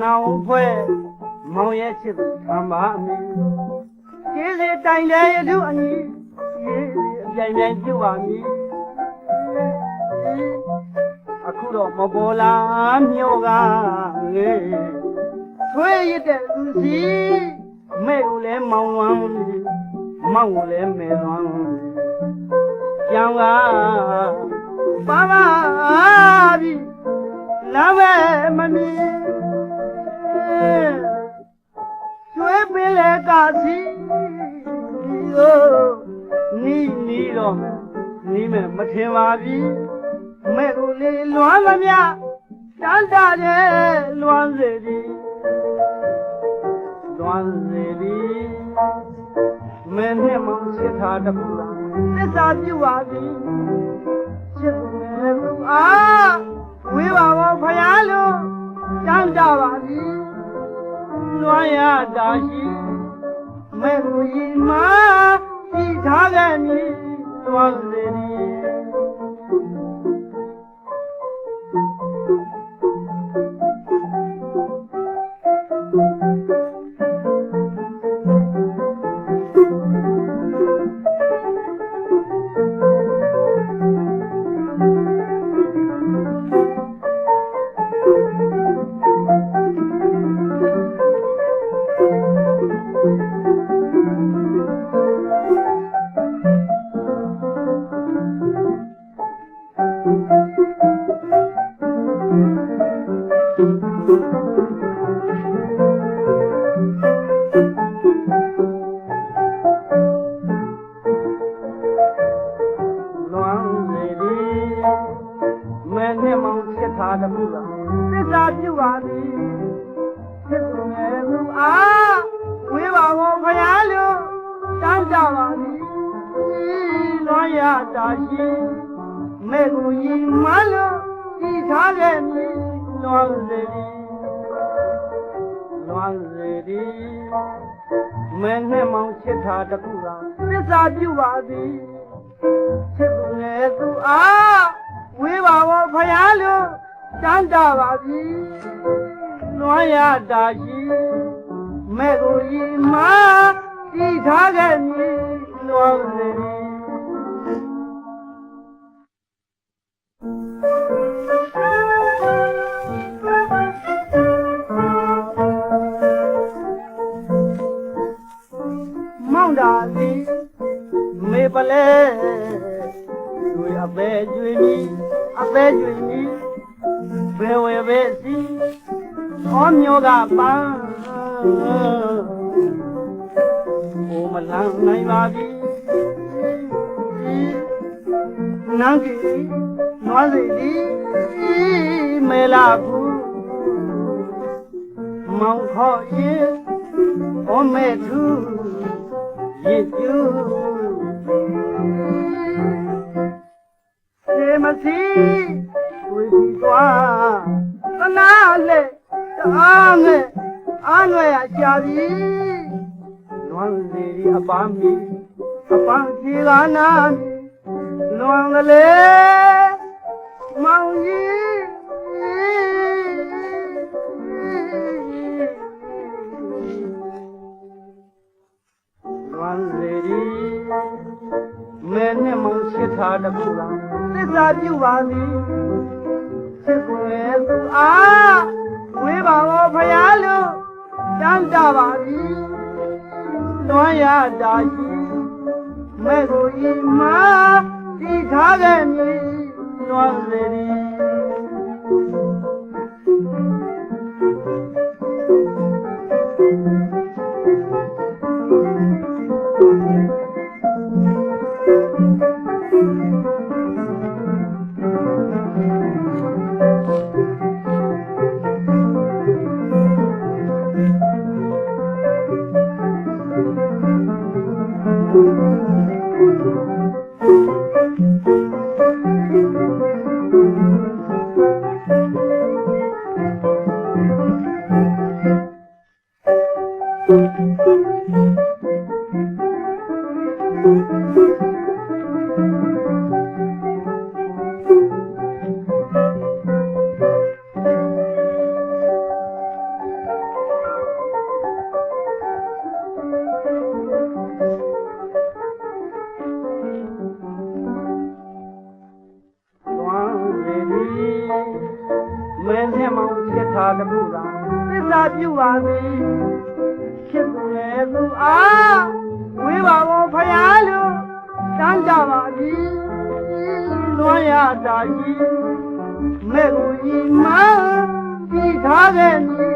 နှောင်ဖွဲ့မောင်ရဲ့ချစ်သူခံပါအမိကျေးဇူးတိုင်တယ်အထုအညီအပြိုင်ပြိုင်ပြုပါမည်အခုတော့မပေါ်လာမြို့ကငေးထွေးရတဲ့သူစီမဲ့ကိုလည်းမောင်ဝမ်းမောင်ကိုလည်းမဲသွမ်းကြောင်ကပါပါပြီလမ်းပဲမမီ ကျွေးပင်လေကစီဟိုနီးနီးတော့မယ်နီးမယ်မထင်ပါပြီမဲ့ကိုလေးလွမ်းမမြတန်းတာတဲ့လွမ်းစေသည်လွမ်းစေသည်မင်းနဲ့မောင်ချစ်ထားတပူလားသစ္စာပြုပါသည်ချစ်သူနဲ့သူအားဝေးပါဘောဖယားလို့တန်းတာပါသည် လွမ်းရတာရှိမဲ့ကိုရင်မကြည့်ထားခဲ့မည်လွမ်းစေသည် င်ချစ်ထားတမှုလားသစ္စာပြုပါသည်ချစ်သူငယ်သူအားဝေးပါဘောဖယားလို့တန်းကြပါသည်လွမ်းရတာရှိမဲကိုရင်မလို့ကြည်ထားခဲ့မည်လွမ်းစေသည်လွမ်းစေသည်မဲနဲ့မောင်ချစ်ထားတခုလားသစ္စာပြုပါသည်ချစ်သူငယ်သူအားဝေးပါဘောဖယားလို့ တန်းတာပါပြီလွမ်းရတာရှိမဲ့ကိုရင်မတည်ထားခဲ့မည်လွမ်းစေမောင်တာစီမေပလဲကျွေအပဲကျွေမီအပဲကျွေမီ ဘယ်ဝဲပဲစီဟောမျိုးကပန်းဟိုမလန်းနိုင်ပါပြီနန်းကြီးနွားစီဒီမဲလာဘူးမောင်ခေါ်ရင်ဟောမဲ့သူရစ်ကျူစေမစီဝီဒီကွာသနာလေတ အားငယ်အားငယ်အကြာပြီလွန်စီဒီအပမ်းမီအပန်းစီကနာမီလွန်ကလေးမောင်ကြီးလွန်စီဒီမဲနဲ့မောင်ချစ်ထားတခုလားသစ္စာပြုပါသည်ချစ်ကိုရဲ့သူအားဝေး ပါဘောဖယားလို့တန်းကြပါပြီလွမ်းရတာရှိမဲ့ကိုရင်မတည်ထားခဲ့မည်လွမ်းစေသည် သ ထားတစ်ခုသာသစ္စာပြုပါသည်ချစ်သူရဲ့သူအားဝေးပါဘောဖယားလို့တန်းကြပါသည်လွှမ်းရတာကြီးမဲ့ကိုဤမပြီးထားခဲ့နီ